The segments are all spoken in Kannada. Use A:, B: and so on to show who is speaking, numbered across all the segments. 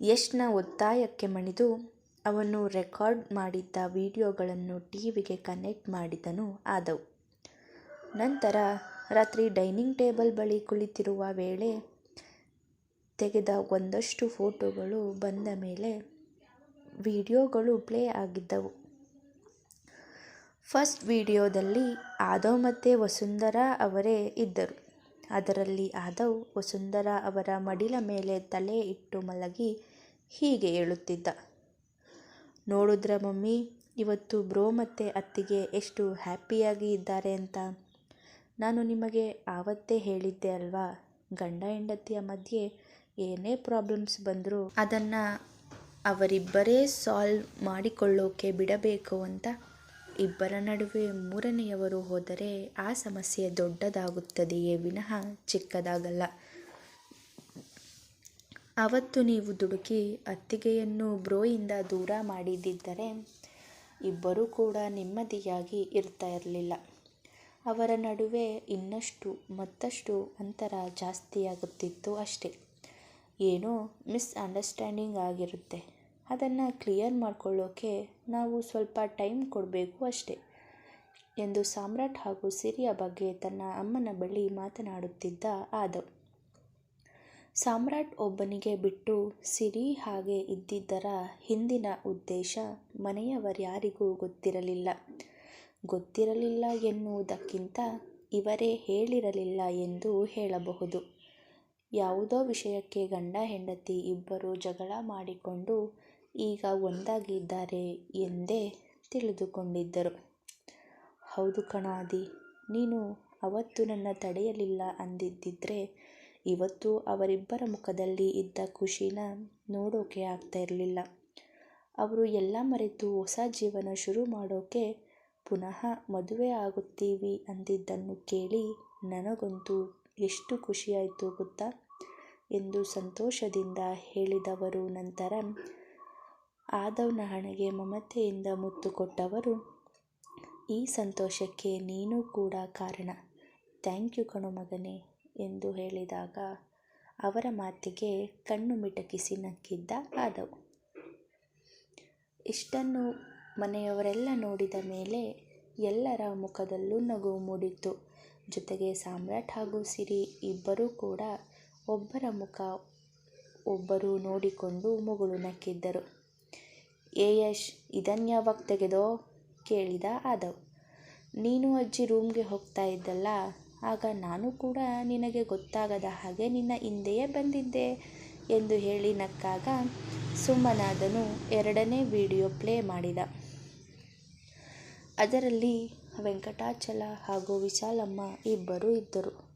A: ಯಶ್ನ ಒತ್ತಾಯಕ್ಕೆ ಮಣಿದು ಅವನು ರೆಕಾರ್ಡ್ ಮಾಡಿದ್ದ ವಿಡಿಯೋಗಳನ್ನು ಟಿವಿಗೆ ಕನೆಕ್ಟ್ ಮಾಡಿದನು ಆದವು. ನಂತರ ರಾತ್ರಿ ಡೈನಿಂಗ್ ಟೇಬಲ್ ಬಳಿ ಕುಳಿತಿರುವ ವೇಳೆ ತೆಗೆದ ಒಂದಷ್ಟು ಫೋಟೋಗಳು ಬಂದ ಮೇಲೆ ವಿಡಿಯೋಗಳು ಪ್ಲೇ ಆಗಿದ್ದವು. ಫಸ್ಟ್ ವಿಡಿಯೋದಲ್ಲಿ ಆದವ್ ಮತ್ತು ವಸುಂಧರಾ ಅವರೇ ಇದ್ದರು. ಅದರಲ್ಲಿ ಆದವು, ವಸುಂಧರಾ ಅವರ ಮಡಿಲ ಮೇಲೆ ತಲೆ ಇಟ್ಟು ಮಲಗಿ ಹೀಗೆ ಹೇಳುತ್ತಿದ್ದ, ನೋಡಿದ್ರ ಮಮ್ಮಿ, ಇವತ್ತು ಬ್ರೋ ಮತ್ತು ಅತ್ತಿಗೆ ಎಷ್ಟು ಹ್ಯಾಪಿಯಾಗಿ ಇದ್ದಾರೆ ಅಂತ. ನಾನು ನಿಮಗೆ ಆವತ್ತೇ ಹೇಳಿದ್ದೆ ಅಲ್ವಾ? ಗಂಡ ಹೆಂಡತಿಯ ಮಧ್ಯೆ ಏನೇ ಪ್ರಾಬ್ಲಮ್ಸ್ ಬಂದರೂ ಅದನ್ನು ಅವರಿಬ್ಬರೇ ಸಾಲ್ವ್ ಮಾಡಿಕೊಳ್ಳೋಕೆ ಬಿಡಬೇಕು ಅಂತ ಇಬ್ಬರ ನಡುವೆ ಮೂರನೆಯವರು ಹೋದರೆ ಆ ಸಮಸ್ಯೆ ದೊಡ್ಡದಾಗುತ್ತದೆಯೇ ವಿನಃ ಚಿಕ್ಕದಾಗಲ್ಲ. ಅವತ್ತು ನೀವು ದುಡುಕಿ ಅತ್ತಿಗೆಯನ್ನು ಬ್ರೋಯಿಂದ ದೂರ ಮಾಡಿದ್ದಿದ್ದರೆ ಇಬ್ಬರೂ ಕೂಡ ನೆಮ್ಮದಿಯಾಗಿ ಇರ್ತಾ ಇರಲಿಲ್ಲ. ಅವರ ನಡುವೆ ಇನ್ನಷ್ಟು ಮತ್ತಷ್ಟು ಅಂತರ ಜಾಸ್ತಿಯಾಗುತ್ತಿತ್ತು ಅಷ್ಟೇ. ಏನೋ ಮಿಸ್ಅಂಡರ್ಸ್ಟ್ಯಾಂಡಿಂಗ್ ಆಗಿರುತ್ತೆ. ಅದನ್ನು ಕ್ಲಿಯರ್ ಮಾಡಿಕೊಳ್ಳೋಕೆ ನಾವು ಸ್ವಲ್ಪ ಟೈಮ್ ಕೊಡಬೇಕು ಅಷ್ಟೇ. ಎಂದು ಸಾಮ್ರಾಟ್ ಹಾಗೂ ಸಿರಿಯ ಬಗ್ಗೆ ತನ್ನ ಅಮ್ಮನ ಬಳಿ ಮಾತನಾಡುತ್ತಿದ್ದ ಆದವ್ ಸಾಮ್ರಾಟ್ ಒಬ್ಬನಿಗೆ ಬಿಟ್ಟು ಸಿರಿ ಹಾಗೆ ಇದ್ದಿದ್ದರ ಹಿಂದಿನ ಉದ್ದೇಶ ಮನೆಯವರ್ಯಾರಿಗೂ ಗೊತ್ತಿರಲಿಲ್ಲ. ಗೊತ್ತಿರಲಿಲ್ಲ ಎನ್ನುವುದಕ್ಕಿಂತ ಇವರೇ ಹೇಳಿರಲಿಲ್ಲ ಎಂದು ಹೇಳಬಹುದು. ಯಾವುದೋ ವಿಷಯಕ್ಕೆ ಗಂಡ ಹೆಂಡತಿ ಇಬ್ಬರು ಜಗಳ ಮಾಡಿಕೊಂಡು ಈಗ ಒಂದಾಗಿದ್ದಾರೆ ಎಂದೇ ತಿಳಿದುಕೊಂಡಿದ್ದರು. ಹೌದು ಕಣಾದಿ, ನೀನು ಅವತ್ತು ನನ್ನ ತಡೆಯಲಿಲ್ಲ ಅಂದಿದ್ದಿದ್ರೆ ಇವತ್ತು ಅವರಿಬ್ಬರ ಮುಖದಲ್ಲಿ ಇದ್ದ ಖುಷಿನ ನೋಡೋಕೆ ಆಗ್ತಾ ಇರಲಿಲ್ಲ. ಅವರು ಎಲ್ಲ ಮರೆತು ಹೊಸ ಜೀವನ ಶುರು ಮಾಡೋಕೆ ಪುನಃ ಮದುವೆ ಆಗುತ್ತೀವಿ ಅಂದಿದ್ದನ್ನು ಕೇಳಿ ನನಗಂತೂ ಎಷ್ಟು ಖುಷಿಯಾಯಿತು ಗೊತ್ತಾ? ಎಂದು ಸಂತೋಷದಿಂದ ಹೇಳಿದವರು ನಂತರ ಆದವ್ನ ಹಣೆಗೆ ಮಮತೆಯಿಂದ ಮುತ್ತು ಕೊಟ್ಟವರು, ಈ ಸಂತೋಷಕ್ಕೆ ನೀನು ಕೂಡ ಕಾರಣ. ಥ್ಯಾಂಕ್ ಯು ಕಣೋ ಮಗನೇ ಎಂದು ಹೇಳಿದಾಗ ಅವರ ಮಾತಿಗೆ ಕಣ್ಣು ಮಿಟಕಿಸಿ ನಕ್ಕಿದ್ದ ಆದವ್. ಇಷ್ಟನ್ನು ಮನೆಯವರೆಲ್ಲ ನೋಡಿದ ಮೇಲೆ ಎಲ್ಲರ ಮುಖದಲ್ಲೂ ನಗು ಮೂಡಿತ್ತು. ಜೊತೆಗೆ ಸಾಮ್ರಾಟ್ ಹಾಗೂ ಸಿರಿ ಇಬ್ಬರೂ ಕೂಡ ಒಬ್ಬರ ಮುಖ ಒಬ್ಬರು ನೋಡಿಕೊಂಡು ಮುಗುಳು ನಕ್ಕಿದ್ದರು. ಏ ಯಶ್ ಇದನ್ಯಾವಾಗ ತೆಗೆದೋ? ಕೇಳಿದ ಆದವ್. ನೀನು ಅಜ್ಜಿ ರೂಮ್ಗೆ ಹೋಗ್ತಾ ಇದ್ದಲ್ಲ, ಆಗ ನಾನು ಕೂಡ ನಿನಗೆ ಗೊತ್ತಾಗದ ಹಾಗೆ ನಿನ್ನ ಹಿಂದೆಯೇ ಬಂದಿದ್ದೆ ಎಂದು ಹೇಳಿ ನಕ್ಕಾಗ ಸುಮ್ಮನಾದನು ಎರಡನೇ ವಿಡಿಯೋ ಪ್ಲೇ ಮಾಡಿದ. ಅದರಲ್ಲಿ ವೆಂಕಟಾಚಲ ಹಾಗೂ ವಿಶಾಲಮ್ಮ ಇಬ್ಬರೂ ಇದ್ದರು.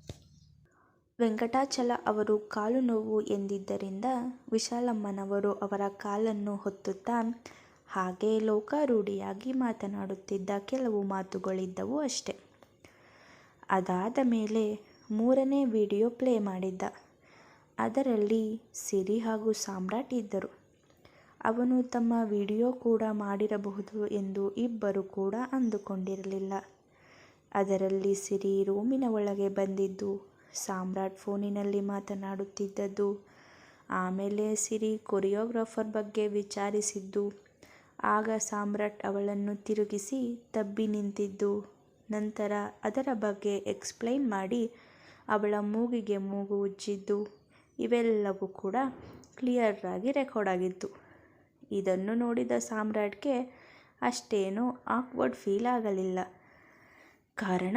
A: ವೆಂಕಟಾಚಲ ಅವರು ಕಾಲು ನೋವು ಎಂದಿದ್ದರಿಂದ ವಿಶಾಲಮ್ಮನವರು ಅವರ ಕಾಲನ್ನು ಹೊತ್ತುತ್ತಾ ಹಾಗೆ ಲೋಕಾರೂಢಿಯಾಗಿ ಮಾತನಾಡುತ್ತಿದ್ದ ಕೆಲವು ಮಾತುಗಳಿದ್ದವು ಅಷ್ಟೆ. ಅದಾದ ಮೇಲೆ ಮೂರನೇ ವಿಡಿಯೋ ಪ್ಲೇ ಮಾಡಿದ್ದ. ಅದರಲ್ಲಿ ಸಿರಿ ಹಾಗೂ ಸಾಮ್ರಾಟ್ ಇದ್ದರು. ಅವನು ತಮ್ಮ ವಿಡಿಯೋ ಕೂಡ ಮಾಡಿರಬಹುದು ಎಂದು ಇಬ್ಬರು ಕೂಡ ಅಂದುಕೊಂಡಿರಲಿಲ್ಲ. ಅದರಲ್ಲಿ ಸಿರಿ ರೂಮಿನ ಒಳಗೆ ಬಂದಿದ್ದು ಸಾಮ್ರಾಟ್ ಫೋನಿನಲ್ಲಿ ಮಾತನಾಡುತ್ತಿದ್ದದ್ದು. ಆಮೇಲೆ ಸಿರಿ ಕೊರಿಯೋಗ್ರಾಫರ್ ಬಗ್ಗೆ ವಿಚಾರಿಸಿದ್ದು. ಆಗ ಸಾಮ್ರಾಟ್ ಅವಳನ್ನು ತಿರುಗಿಸಿ ತಬ್ಬಿ ನಿಂತಿದ್ದು. ನಂತರ ಅದರ ಬಗ್ಗೆ ಎಕ್ಸ್ಪ್ಲೈನ್ ಮಾಡಿ ಅವಳ ಮೂಗಿಗೆ ಮೂಗು ಉಜ್ಜಿದ್ದು. ಇವೆಲ್ಲವೂ ಕೂಡ ಕ್ಲಿಯರಾಗಿ ರೆಕಾರ್ಡ್ ಆಗಿತ್ತು. ಇದನ್ನು ನೋಡಿದ ಸಾಮ್ರಾಟ್ಗೆ ಅಷ್ಟೇನೂ ಆಕ್ವರ್ಡ್ ಫೀಲ್ ಆಗಲಿಲ್ಲ. ಕಾರಣ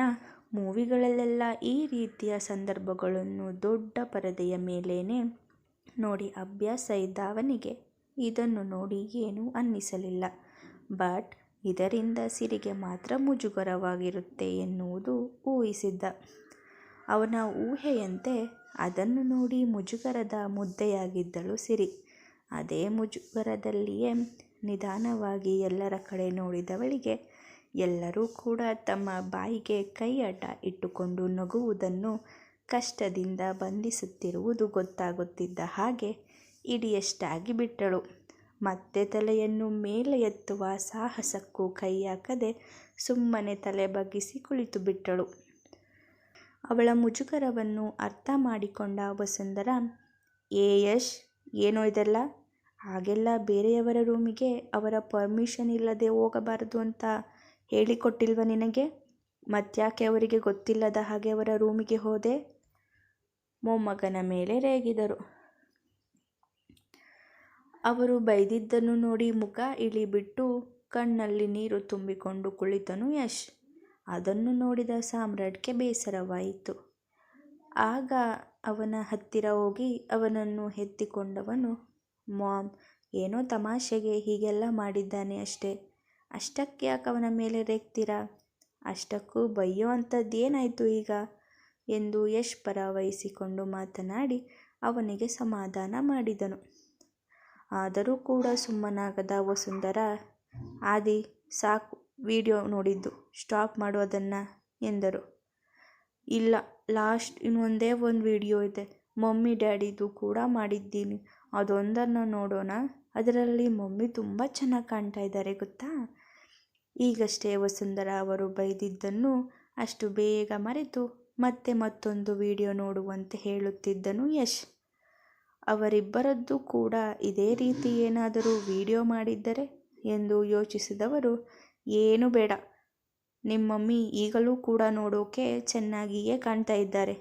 A: ಮೂವಿಗಳಲ್ಲೆಲ್ಲ ಈ ರೀತಿಯ ಸಂದರ್ಭಗಳನ್ನು ದೊಡ್ಡ ಪರದೆಯ ಮೇಲೇನೆ ನೋಡಿ ಅಭ್ಯಾಸ ಇದ್ದ ಅವನಿಗೆ ಇದನ್ನು ನೋಡಿ ಏನೂ ಅನ್ನಿಸಲಿಲ್ಲ. ಬಟ್ ಇದರಿಂದ ಸಿರಿಗೆ ಮಾತ್ರ ಮುಜುಗರವಾಗಿರುತ್ತೆ ಎನ್ನುವುದು ಊಹಿಸಿದ್ದ. ಅವನ ಊಹೆಯಂತೆ ಅದನ್ನು ನೋಡಿ ಮುಜುಗರದ ಮುದ್ದೆಯಾಗಿದ್ದಳು ಸಿರಿ. ಅದೇ ಮುಜುಗರದಲ್ಲಿಯೇ ನಿಧಾನವಾಗಿ ಎಲ್ಲರ ಕಡೆ ನೋಡಿದವಳಿಗೆ ಎಲ್ಲರೂ ಕೂಡ ತಮ್ಮ ಬಾಯಿಗೆ ಕೈ ಅಡ್ಡ ಇಟ್ಟುಕೊಂಡು ನಗುವುದನ್ನು ಕಷ್ಟದಿಂದ ಬಂಧಿಸುತ್ತಿರುವುದು ಗೊತ್ತಾಗುತ್ತಿದ್ದ ಹಾಗೆ ಇಡಿಯಷ್ಟಾಗಿ ಬಿಟ್ಟಳು. ಮತ್ತೆ ತಲೆಯನ್ನು ಮೇಲೆ ಎತ್ತುವ ಸಾಹಸಕ್ಕೂ ಕೈ ಹಾಕದೆ ಸುಮ್ಮನೆ ತಲೆ ಬಗ್ಗಿಸಿ ಕುಳಿತು ಬಿಟ್ಟಳು. ಅವಳ ಮುಜುಗರವನ್ನು ಅರ್ಥ ಮಾಡಿಕೊಂಡ ವಸುಂಧರ, ಏ ಯಶ್, ಏನೋ ಇದೆಲ್ಲ? ಹಾಗೆಲ್ಲ ಬೇರೆಯವರ ರೂಮಿಗೆ ಅವರ ಪರ್ಮಿಷನ್ ಇಲ್ಲದೆ ಹೋಗಬಾರದು ಅಂತ ಹೇಳಿಕೊಟ್ಟಿಲ್ವ ನಿನಗೆ? ಮತ್ತ್ಯಾಕೆ ಅವರಿಗೆ ಗೊತ್ತಿಲ್ಲದ ಹಾಗೆ ಅವರ ರೂಮಿಗೆ ಹೋದೆ? ಮೊಮ್ಮಗನ ಮೇಲೆ ರೇಗಿದರು. ಅವರು ಬೈದಿದ್ದನ್ನು ನೋಡಿ ಮುಖ ಇಳಿಬಿಟ್ಟು ಕಣ್ಣಲ್ಲಿ ನೀರು ತುಂಬಿಕೊಂಡು ಕುಳಿತನು ಯಶ್. ಅದನ್ನು ನೋಡಿದ ಸಾಮ್ರಾಟ್ಗೆ ಬೇಸರವಾಯಿತು. ಆಗ ಅವನ ಹತ್ತಿರ ಹೋಗಿ ಅವನನ್ನು ಎತ್ತಿಕೊಂಡವನು, ಮಾಮ್, ಏನೋ ತಮಾಷೆಗೆ ಹೀಗೆಲ್ಲ ಮಾಡಿದ್ದಾನೆ ಅಷ್ಟೇ. ಅಷ್ಟಕ್ಕೆ ಯಾಕೆ ಅವನ ಮೇಲೆ ರೇಗ್ತೀರಾ? ಅಷ್ಟಕ್ಕೂ ಬಯ್ಯೋ ಅಂಥದ್ದೇನಾಯಿತು ಈಗ? ಎಂದು ಯಶ್ ಪರ ವಹಿಸಿಕೊಂಡು ಮಾತನಾಡಿ ಅವನಿಗೆ ಸಮಾಧಾನ ಮಾಡಿದನು. ಆದರೂ ಕೂಡ ಸುಮ್ಮನಾಗದ ವಸುಂಧರ, ಆದಿ, ಸಾಕು, ವಿಡಿಯೋ ನೋಡಿದ್ದು, ಸ್ಟಾಪ್ ಮಾಡು ಅದನ್ನು, ಎಂದರು. ಇಲ್ಲ, ಲಾಸ್ಟ್ ಇನ್ನೊಂದೇ ಒಂದು ವಿಡಿಯೋ ಇದೆ. ಮಮ್ಮಿ ಡ್ಯಾಡಿದು ಕೂಡ ಮಾಡಿದ್ದೀನಿ. ಅದೊಂದನ್ನು ನೋಡೋಣ. ಅದರಲ್ಲಿ ಮಮ್ಮಿ ತುಂಬ ಚೆನ್ನಾಗಿ ಕಾಣ್ತಾ ಇದ್ದಾರೆ ಗೊತ್ತಾ? ಈಗಷ್ಟೇ ವಸುಂಧರ ಅವರು ಬೈದಿದ್ದನ್ನು ಅಷ್ಟು ಬೇಗ ಮರೆತು ಮತ್ತೆ ಮತ್ತೊಂದು ವಿಡಿಯೋ ನೋಡುವಂತೆ ಹೇಳುತ್ತಿದ್ದನು ಯಶ್. ಅವರಿಬ್ಬರದ್ದು ಕೂಡ ಇದೇ ರೀತಿ ಏನಾದರೂ ವಿಡಿಯೋ ಮಾಡಿದ್ದರೆ ಎಂದು ಯೋಚಿಸಿದವರು, ಏನು ಬೇಡ. ನಿಮ್ಮ ಮಮ್ಮಿ ಈಗಲೂ ಕೂಡ ನೋಡೋಕೆ ಚೆನ್ನಾಗಿಯೇ ಕಾಣ್ತಾ ಇದ್ದಾರೆ.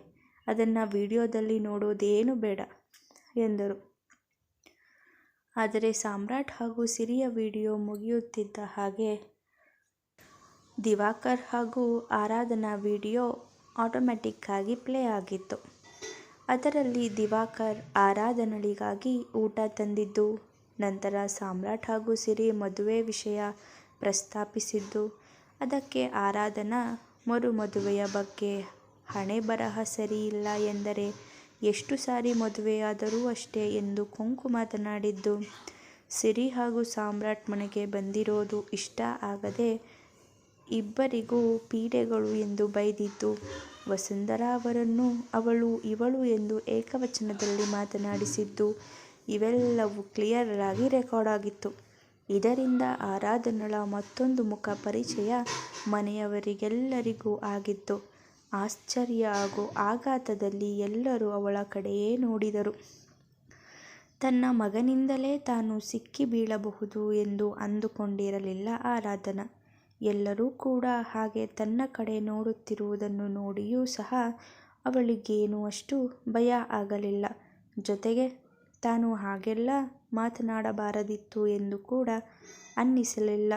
A: ಅದನ್ನು ವಿಡಿಯೋದಲ್ಲಿ ನೋಡೋದೇನು ಬೇಡ ಎಂದರು. ಆದರೆ ಸಾಮ್ರಾಟ್ ಹಾಗೂ ಸಿರಿಯ ವಿಡಿಯೋ ಮುಗಿಯುತ್ತಿದ್ದ ಹಾಗೆ ದಿವಾಕರ್ ಹಾಗೂ ಆರಾಧನಾ ವಿಡಿಯೋ ಆಟೋಮ್ಯಾಟಿಕ್ ಆಗಿ ಪ್ಲೇ ಆಗಿತ್ತು. ಅದರಲ್ಲಿ ದಿವಾಕರ್ ಆರಾಧನಳಿಗಾಗಿ ಊಟ ತಂದಿದ್ದು, ನಂತರ ಸಾಮ್ರಾಟ್ ಹಾಗೂ ಸಿರಿ ಮದುವೆ ವಿಷಯ ಪ್ರಸ್ತಾಪಿಸಿದ್ದು, ಅದಕ್ಕೆ ಆರಾಧನಾ ಮರು ಮದುವೆಯ ಬಗ್ಗೆ ಹಣೆ ಬರಹ ಸರಿಯಿಲ್ಲ ಎಂದರೆ ಎಷ್ಟು ಸಾರಿ ಮದುವೆಯಾದರೂ ಅಷ್ಟೇ ಎಂದು ಕೊಂಕು ಮಾತನಾಡಿದ್ದು, ಸಿರಿ ಹಾಗೂ ಸಾಮ್ರಾಟ್ ಮನೆಗೆ ಬಂದಿರೋದು ಇಷ್ಟ ಆಗದೆ ಇಬ್ಬರಿಗೂ ಪೀಡೆಗಳು ಎಂದು ಬೈದಿದ್ದು ವಸುಂಧರಾ ಅವರನ್ನು ಅವಳು ಇವಳು ಎಂದು ಏಕವಚನದಲ್ಲಿ ಮಾತನಾಡಿಸಿದ್ದು, ಇವೆಲ್ಲವೂ ಕ್ಲಿಯರ್ ಆಗಿ ರೆಕಾರ್ಡ್ ಆಗಿತ್ತು. ಇದರಿಂದ ಆರಾಧನಳ ಮತ್ತೊಂದು ಮುಖ ಪರಿಚಯ ಮನೆಯವರಿಗೆಲ್ಲರಿಗೂ ಆಗಿತ್ತು. ಆಶ್ಚರ್ಯ ಹಾಗೂ ಆಘಾತದಲ್ಲಿ ಎಲ್ಲರೂ ಅವಳ ಕಡೆಯೇ ನೋಡಿದರು. ತನ್ನ ಮಗನಿಂದಲೇ ತಾನು ಸಿಕ್ಕಿ ಬೀಳಬಹುದು ಎಂದು ಅಂದುಕೊಂಡಿರಲಿಲ್ಲ ಆರಾಧನಾ. ಎಲ್ಲರೂ ಕೂಡ ಹಾಗೆ ತನ್ನ ಕಡೆ ನೋಡುತ್ತಿರುವುದನ್ನು ನೋಡಿಯೂ ಸಹ ಅವಳಿಗೇನು ಅಷ್ಟು ಭಯ ಆಗಲಿಲ್ಲ. ಜೊತೆಗೆ ತಾನು ಹಾಗೆಲ್ಲ ಮಾತನಾಡಬಾರದಿತ್ತು ಎಂದು ಕೂಡ ಅನ್ನಿಸಲಿಲ್ಲ.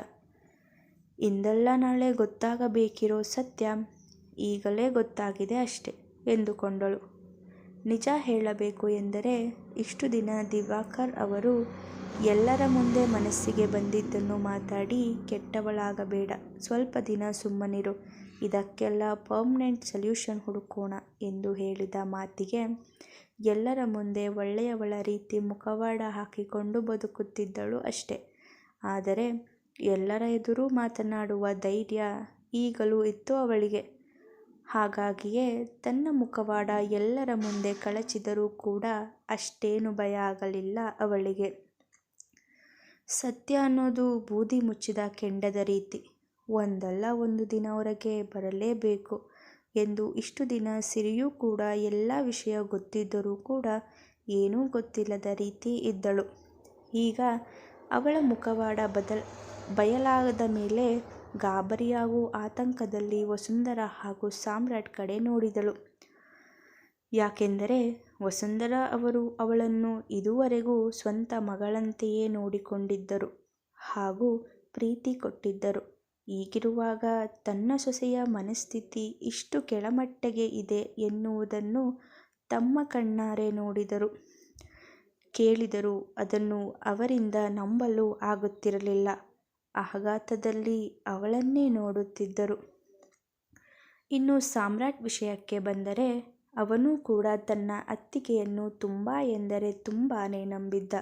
A: ಇಂದಲ್ಲ ನಾಳೆ ಗೊತ್ತಾಗಬೇಕಿರೋ ಸತ್ಯ ಈಗಲೇ ಗೊತ್ತಾಗಿದೆ ಅಷ್ಟೆ ಎಂದುಕೊಂಡಳು. ನಿಜ ಹೇಳಬೇಕು ಎಂದರೆ ಇಷ್ಟು ದಿನ ದಿವಾಕರ್ ಅವರು ಎಲ್ಲರ ಮುಂದೆ ಮನಸ್ಸಿಗೆ ಬಂದಿದ್ದನ್ನು ಮಾತಾಡಿ ಕೆಟ್ಟವಳಾಗಬೇಡ. ಸ್ವಲ್ಪ ದಿನ ಸುಮ್ಮನಿರು. ಇದಕ್ಕೆಲ್ಲ ಪರ್ಮನೆಂಟ್ ಸಲ್ಯೂಷನ್ ಹುಡುಕೋಣ ಎಂದು ಹೇಳಿದ ಮಾತಿಗೆ ಎಲ್ಲರ ಮುಂದೆ ಒಳ್ಳೆಯವಳ ರೀತಿ ಮುಖವಾಡ ಹಾಕಿಕೊಂಡು ಬದುಕುತ್ತಿದ್ದಳು ಅಷ್ಟೆ. ಆದರೆ ಎಲ್ಲರ ಎದುರು ಮಾತನಾಡುವ ಧೈರ್ಯ ಈಗಲೂ ಇತ್ತು ಅವಳಿಗೆ. ಹಾಗಾಗಿಯೇ ತನ್ನ ಮುಖವಾಡ ಎಲ್ಲರ ಮುಂದೆ ಕಳಚಿದರೂ ಕೂಡ ಅಷ್ಟೇನು ಭಯ ಆಗಲಿಲ್ಲ ಅವಳಿಗೆ. ಸತ್ಯ ಅನ್ನೋದು ಬೂದಿ ಮುಚ್ಚಿದ ಕೆಂಡದ ರೀತಿ. ಒಂದಲ್ಲ ಒಂದು ದಿನ ಹೊರಗೆ ಬರಲೇಬೇಕು ಎಂದು ಇಷ್ಟು ದಿನ ಸಿರಿಯೂ ಕೂಡ ಎಲ್ಲ ವಿಷಯ ಗೊತ್ತಿದ್ದರೂ ಕೂಡ ಏನೂ ಗೊತ್ತಿಲ್ಲದ ರೀತಿ ಇದ್ದಳು. ಈಗ ಅವಳ ಮುಖವಾಡ ಬದಲ್ ಬಯಲಾದ ಮೇಲೆ ಗಾಬರಿಯಾಗೂ ಆತಂಕದಲ್ಲಿ ವಸುಂಧರಾ ಹಾಗೂ ಸಾಮ್ರಾಟ್ ಕಡೆ ನೋಡಿದಳು. ಯಾಕೆಂದರೆ ವಸುಂಧರ ಅವರು ಅವಳನ್ನು ಇದುವರೆಗೂ ಸ್ವಂತ ಮಗಳಂತೆಯೇ ನೋಡಿಕೊಂಡಿದ್ದರು ಹಾಗೂ ಪ್ರೀತಿ ಕೊಟ್ಟಿದ್ದರು. ಹೀಗಿರುವಾಗ ತನ್ನ ಸೊಸೆಯ ಮನಸ್ಥಿತಿ ಇಷ್ಟು ಕೆಳಮಟ್ಟಿಗೆ ಇದೆ ಎನ್ನುವುದನ್ನು ತಮ್ಮ ಕಣ್ಣಾರೆ ನೋಡಿದರು. ಕೇಳಿದರು ಅದನ್ನು ಅವರಿಂದ ನಂಬಲು ಆಗುತ್ತಿರಲಿಲ್ಲ. ಆಘಾತದಲ್ಲಿ ಅವಳನ್ನೇ ನೋಡುತ್ತಿದ್ದರು ಇನ್ನು ಸಾಮ್ರಾಟ್ ವಿಷಯಕ್ಕೆ ಬಂದರೆ ಅವನೂ ಕೂಡ ತನ್ನ ಅತ್ತಿಗೆಯನ್ನು ತುಂಬ ಎಂದರೆ ತುಂಬಾನೇ ನಂಬಿದ್ದ.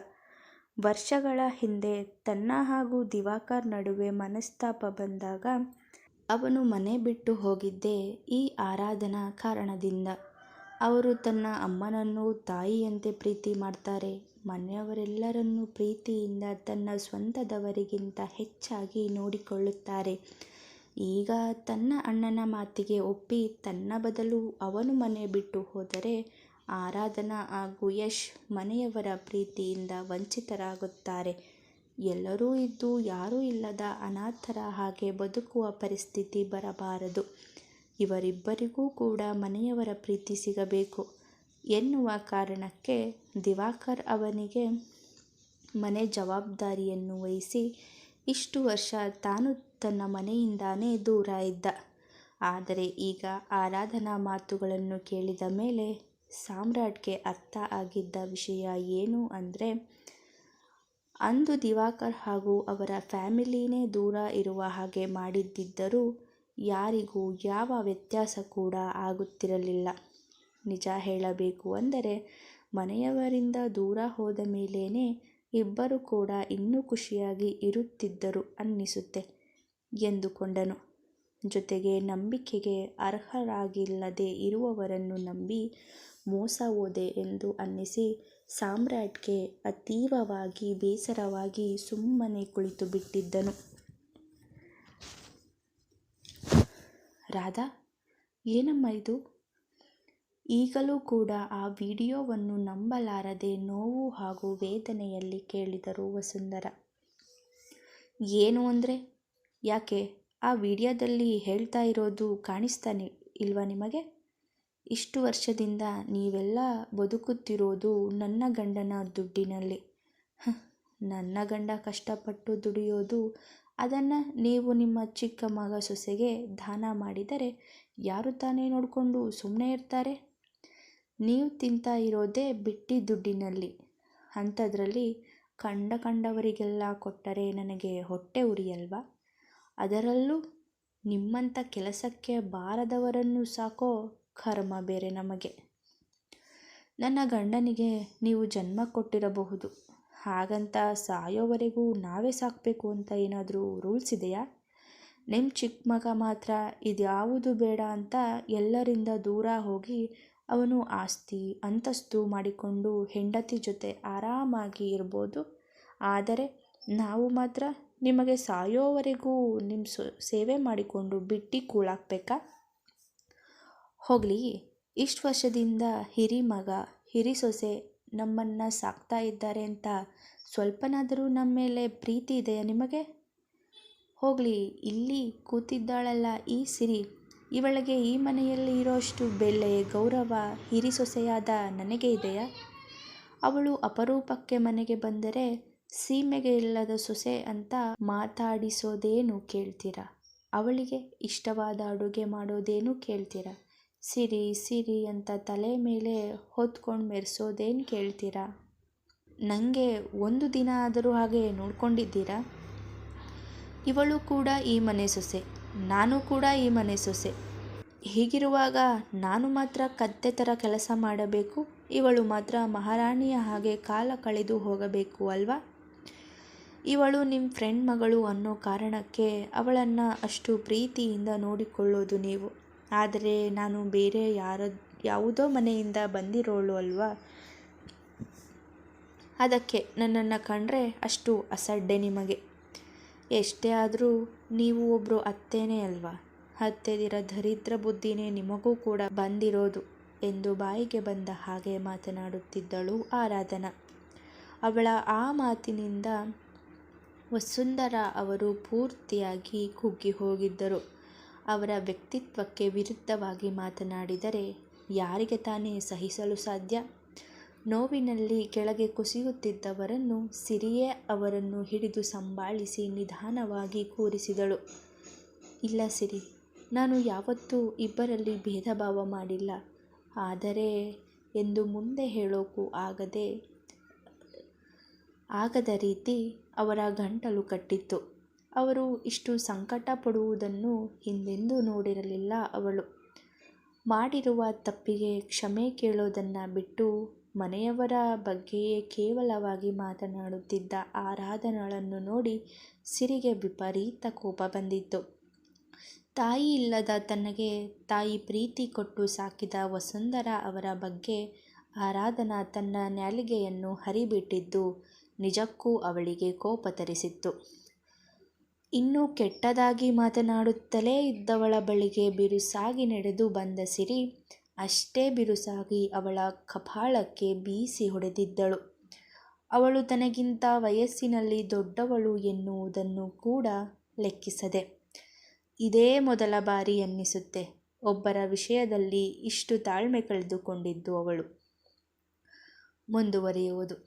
A: ವರ್ಷಗಳ ಹಿಂದೆ ತನ್ನ ಹಾಗೂ ದಿವಾಕರ್ ನಡುವೆ ಮನಸ್ತಾಪ ಬಂದಾಗ ಅವನು ಮನೆ ಬಿಟ್ಟು ಹೋಗಿದ್ದೆ ಈ ಆರಾಧನಾ ಕಾರಣದಿಂದ. ಅವರು ತನ್ನ ಅಮ್ಮನನ್ನು ತಾಯಿಯಂತೆ ಪ್ರೀತಿ ಮಾಡ್ತಾರೆ. ಮನೆಯವರೆಲ್ಲರನ್ನೂ ಪ್ರೀತಿಯಿಂದ ತನ್ನ ಸ್ವಂತದವರಿಗಿಂತ ಹೆಚ್ಚಾಗಿ ನೋಡಿಕೊಳ್ಳುತ್ತಾರೆ. ಈಗ ತನ್ನ ಅಣ್ಣನ ಮಾತಿಗೆ ಒಪ್ಪಿ ತನ್ನ ಬದಲು ಅವನು ಮನೆ ಬಿಟ್ಟು ಹೋದರೆ ಆರಾಧನಾ ಹಾಗೂ ಯಶ್ ಮನೆಯವರ ಪ್ರೀತಿಯಿಂದ ವಂಚಿತರಾಗುತ್ತಾರೆ. ಎಲ್ಲರೂ ಇದ್ದು ಯಾರೂ ಇಲ್ಲದ ಅನಾಥರ ಹಾಗೆ ಬದುಕುವ ಪರಿಸ್ಥಿತಿ ಬರಬಾರದು. ಇವರಿಬ್ಬರಿಗೂ ಕೂಡ ಮನೆಯವರ ಪ್ರೀತಿ ಸಿಗಬೇಕು ಎನ್ನುವ ಕಾರಣಕ್ಕೆ ದಿವಾಕರ್ ಅವನಿಗೆ ಮನೆ ಜವಾಬ್ದಾರಿಯನ್ನು ವಹಿಸಿ ಇಷ್ಟು ವರ್ಷ ತಾನು ತನ್ನ ಮನೆಯಿಂದಾನೇ ದೂರ ಇದ್ದ. ಆದರೆ ಈಗ ಆರಾಧನಾ ಮಾತುಗಳನ್ನು ಕೇಳಿದ ಮೇಲೆ ಸಾಮ್ರಾಟ್ಗೆ ಅರ್ಥ ಆಗಿದ್ದ ವಿಷಯ ಏನು ಅಂದರೆ, ಅಂದು ದಿವಾಕರ್ ಹಾಗೂ ಅವರ ಫ್ಯಾಮಿಲಿನೇ ದೂರ ಇರುವ ಹಾಗೆ ಮಾಡಿದ್ದರೂ ಯಾರಿಗೂ ಯಾವ ವ್ಯತ್ಯಾಸ ಕೂಡ ಆಗುತ್ತಿರಲಿಲ್ಲ. ನಿಜ ಹೇಳಬೇಕು ಅಂದರೆ ಮನೆಯವರಿಂದ ದೂರ ಹೋದ ಮೇಲೇನೆ ಇಬ್ಬರು ಕೂಡ ಇನ್ನೂ ಖುಷಿಯಾಗಿ ಇರುತ್ತಿದ್ದರು ಅನ್ನಿಸುತ್ತೆ ಎಂದುಕೊಂಡನು. ಜೊತೆಗೆ ನಂಬಿಕೆಗೆ ಅರ್ಹರಾಗಿಲ್ಲದೆ ಇರುವವರನ್ನು ನಂಬಿ ಮೋಸ ಹೋದೆ ಎಂದು ಅನ್ನಿಸಿ ಸಾಮ್ರಾಟ್ಗೆ ಅತೀವವಾಗಿ ಬೇಸರವಾಗಿ ಸುಮ್ಮನೆ ಕುಳಿತು ಬಿಟ್ಟಿದ್ದನು. ರಾಧಾ, ಏನಮ್ಮ ಇದು? ಈಗಲೂ ಕೂಡ ಆ ವಿಡಿಯೋವನ್ನು ನಂಬಲಾರದೆ ನೋವು ಹಾಗೂ ವೇದನೆಯಲ್ಲಿ ಕೇಳಿದರು ವಸುಂಧರ ಏನು ಅಂದ್ರೆ ಯಾಕೆ ಆ ವಿಡಿಯೋದಲ್ಲಿ ಹೇಳ್ತಾ ಇರೋದು ಕಾಣಿಸ್ತಾನೆ ಇಲ್ವಾ ನಿಮಗೆ? ಇಷ್ಟು ವರ್ಷದಿಂದ ನೀವೆಲ್ಲ ಬದುಕುತ್ತಿರೋದು ನನ್ನ ಗಂಡನ ದುಡ್ಡಿನಲ್ಲಿ. ನನ್ನ ಗಂಡ ಕಷ್ಟಪಟ್ಟು ದುಡಿಯೋದು, ಅದನ್ನ ನೀವು ನಿಮ್ಮ ಚಿಕ್ಕ ಮಗ ಸೊಸೆಗೆ ದಾನ ಮಾಡಿದರೆ ಯಾರು ತಾನೇ ನೋಡಿಕೊಂಡು ಸುಮ್ಮನೆ ಇರ್ತಾರೆ? ನೀವು ತಿಂತಾ ಇರೋದೇ ಬಿಟ್ಟಿ ದುಡ್ಡಿನಲ್ಲಿ. ಅಂಥದ್ರಲ್ಲಿ ಕಂಡ ಕಂಡವರಿಗೆಲ್ಲ ಕೊಟ್ಟರೆ ನನಗೆ ಹೊಟ್ಟೆ ಉರಿಯಲ್ವಾ? ಅದರಲ್ಲೂ ನಿಮ್ಮಂಥ ಕೆಲಸಕ್ಕೆ ಬಾರದವರನ್ನು ಸಾಕೋ ಕರ್ಮ ಬೇರೆ ನಮಗೆ. ನನ್ನ ಗಂಡನಿಗೆ ನೀವು ಜನ್ಮ ಕೊಟ್ಟಿರಬಹುದು. ಹಾಗಂತ ಸಾಯೋವರೆಗೂ ನಾವೇ ಸಾಕಬೇಕು ಅಂತ ಏನಾದರೂ ರೂಲ್ಸ್ ಇದೆಯಾ? ನಿಮ್ಮ ಚಿಕ್ಕ ಮಗ ಮಾತ್ರ ಇದ್ಯಾವುದು ಬೇಡ ಅಂತ ಎಲ್ಲರಿಂದ ದೂರ ಹೋಗಿ ಅವನು ಆಸ್ತಿ, ಅಂತಸ್ತು ಮಾಡಿಕೊಂಡು ಹೆಂಡತಿ ಜೊತೆ ಆರಾಮಾಗಿ ಇರ್ಬೋದು. ಆದರೆ ನಾವು ಮಾತ್ರ ನಿಮಗೆ ಸಾಯೋವರೆಗೂ ನಿಮ್ ಸೇವೆ ಮಾಡಿಕೊಂಡು ಬಿಟ್ಟಿ ಕೂಳಾಕ್ಬೇಕಾ? ಹೋಗಲಿ, ಇಷ್ಟು ವರ್ಷದಿಂದ ಹಿರಿ ಮಗ, ಹಿರಿ ಸೊಸೆ ನಮ್ಮನ್ನು ಸಾಕ್ತಾ ಇದ್ದಾರೆ ಅಂತ ಸ್ವಲ್ಪನಾದರೂ ನಮ್ಮ ಮೇಲೆ ಪ್ರೀತಿ ಇದೆಯಾ ನಿಮಗೆ? ಹೋಗಲಿ, ಇಲ್ಲಿ ಕೂತಿದ್ದಾಳಲ್ಲ ಈ ಸಿರಿ ಇವಳಿಗೆ ಈ ಮನೆಯಲ್ಲಿ ಇರೋಷ್ಟು ಬೆಲೆ, ಗೌರವ ಹಿರಿ ಸೊಸೆಯಾದ ನನಗೆ ಇದೆಯಾ? ಅವಳು ಅಪರೂಪಕ್ಕೆ ಮನೆಗೆ ಬಂದರೆ ಸೀಮೆಗೆ ಇಲ್ಲದ ಸೊಸೆ ಅಂತ ಮಾತಾಡಿಸೋದೇನು ಕೇಳ್ತೀರಾ? ಅವಳಿಗೆ ಇಷ್ಟವಾದ ಅಡುಗೆ ಮಾಡೋದೇನು ಕೇಳ್ತೀರಾ? ಸಿರಿ ಸಿರಿ ಅಂತ ತಲೆ ಮೇಲೆ ಹೊತ್ಕೊಂಡು ಮೆರೆಸೋದೇನು ಕೇಳ್ತೀರಾ? ನನಗೆ ಒಂದು ದಿನ ಆದರೂ ಹಾಗೆ ನೋಡ್ಕೊಂಡಿದ್ದೀರಾ? ಇವಳು ಕೂಡ ಈ ಮನೆ ಸೊಸೆ. ನಾನೂ ಕೂಡ ಈ ಮನೆ ಸೊಸೆ. ಹೀಗಿರುವಾಗ ನಾನು ಮಾತ್ರ ಕತ್ತೆ ಥರ ಕೆಲಸ ಮಾಡಬೇಕು, ಇವಳು ಮಾತ್ರ ಮಹಾರಾಣಿಯ ಹಾಗೆ ಕಾಲ ಕಳೆದು ಹೋಗಬೇಕು ಅಲ್ವಾ? ಇವಳು ನಿಮ್ಮ ಫ್ರೆಂಡ್ ಮಗಳು ಅನ್ನೋ ಕಾರಣಕ್ಕೆ ಅವಳನ್ನು ಅಷ್ಟು ಪ್ರೀತಿಯಿಂದ ನೋಡಿಕೊಳ್ಳೋದು ನೀವು. ಆದರೆ ನಾನು ಬೇರೆ ಯಾರ, ಯಾವುದೋ ಮನೆಯಿಂದ ಬಂದಿರೋಳು ಅಲ್ವಾ? ಅದಕ್ಕೆ ನನ್ನನ್ನು ಕಂಡ್ರೆ ಅಷ್ಟು ಅಸಡ್ಡೆ ನಿಮಗೆ. ಎಷ್ಟೇ ಆದರೂ ನೀವು ಒಬ್ಬರು ಅತ್ತೆನೇ ಅಲ್ವಾ? ಹತ್ತೆದಿರ ದರಿದ್ರ ಬುದ್ಧಿನೇ ನಿಮಗೂ ಕೂಡ ಬಂದಿರೋದು ಎಂದು ಬಾಯಿಗೆ ಬಂದ ಹಾಗೆ ಮಾತನಾಡುತ್ತಿದ್ದಳು ಆರಾಧನಾ. ಅವಳ ಆ ಮಾತಿನಿಂದ ವಸುಂಧರ ಅವರು ಪೂರ್ತಿಯಾಗಿ ಕುಗ್ಗಿ ಹೋಗಿದ್ದರು. ಅವರ ವ್ಯಕ್ತಿತ್ವಕ್ಕೆ ವಿರುದ್ಧವಾಗಿ ಮಾತನಾಡಿದರೆ ಯಾರಿಗೆ ತಾನೇ ಸಹಿಸಲು ಸಾಧ್ಯ? ನೋವಿನಲ್ಲಿ ಕೆಳಗೆ ಕುಸಿಯುತ್ತಿದ್ದವರನ್ನು ಸಿರಿಯೇ ಅವರನ್ನು ಹಿಡಿದು ಸಂಭಾಳಿಸಿ ನಿಧಾನವಾಗಿ ಕೂರಿಸಿದಳು. ಇಲ್ಲ ಸಿರಿ, ನಾನು ಯಾವತ್ತೂ ಇಬ್ಬರಲ್ಲಿ ಭೇದ ಭಾವ ಮಾಡಿಲ್ಲ. ಆದರೆ ಎಂದು ಮುಂದೆ ಹೇಳೋಕು ಆಗದ ರೀತಿ ಅವರ ಗಂಟಲು ಕಟ್ಟಿತ್ತು. ಅವರು ಇಷ್ಟು ಸಂಕಟ ಪಡುವುದನ್ನು ಹಿಂದೆಂದೂ ನೋಡಿರಲಿಲ್ಲ ಅವಳು. ಮಾಡಿರುವ ತಪ್ಪಿಗೆ ಕ್ಷಮೆ ಕೇಳೋದನ್ನು ಬಿಟ್ಟು ಮನೆಯವರ ಬಗ್ಗೆಯೇ ಕೇವಲವಾಗಿ ಮಾತನಾಡುತ್ತಿದ್ದ ಆರಾಧನಳನ್ನು ನೋಡಿ ಸಿರಿಗೆ ವಿಪರೀತ ಕೋಪ ಬಂದಿತ್ತು. ತಾಯಿ ಇಲ್ಲದ ತನಗೆ ತಾಯಿ ಪ್ರೀತಿ ಕೊಟ್ಟು ಸಾಕಿದ ವಸುಂಧರ ಅವರ ಬಗ್ಗೆ ಆರಾಧನಾ ತನ್ನ ನ್ಯಾಲಿಗೆಯನ್ನು ಹರಿಬಿಟ್ಟಿದ್ದು ನಿಜಕ್ಕೂ ಅವಳಿಗೆ ಕೋಪ ತರಿಸಿತ್ತು. ಇನ್ನೂ ಕೆಟ್ಟದಾಗಿ ಮಾತನಾಡುತ್ತಲೇ ಇದ್ದವಳ ಬಳಿಗೆ ಬಿರುಸಾಗಿ ನಡೆದು ಬಂದ ಸಿರಿ ಅಷ್ಟೇ ಬಿರುಸಾಗಿ ಅವಳ ಕಪಾಳಕ್ಕೆ ಬೀಸಿ ಹೊಡೆದಿದ್ದಳು. ಅವಳು ತನಗಿಂತ ವಯಸ್ಸಿನಲ್ಲಿ ದೊಡ್ಡವಳು ಎನ್ನುವುದನ್ನು ಕೂಡ ಲೆಕ್ಕಿಸದೆ, ಇದೇ ಮೊದಲ ಬಾರಿ ಅನ್ನಿಸುತ್ತೆ. ಒಬ್ಬರ ವಿಷಯದಲ್ಲಿ ಇಷ್ಟು ತಾಳ್ಮೆ ಕಳೆದುಕೊಂಡಿದ್ದು ಅವಳು. ಮುಂದುವರಿಯುವುದು.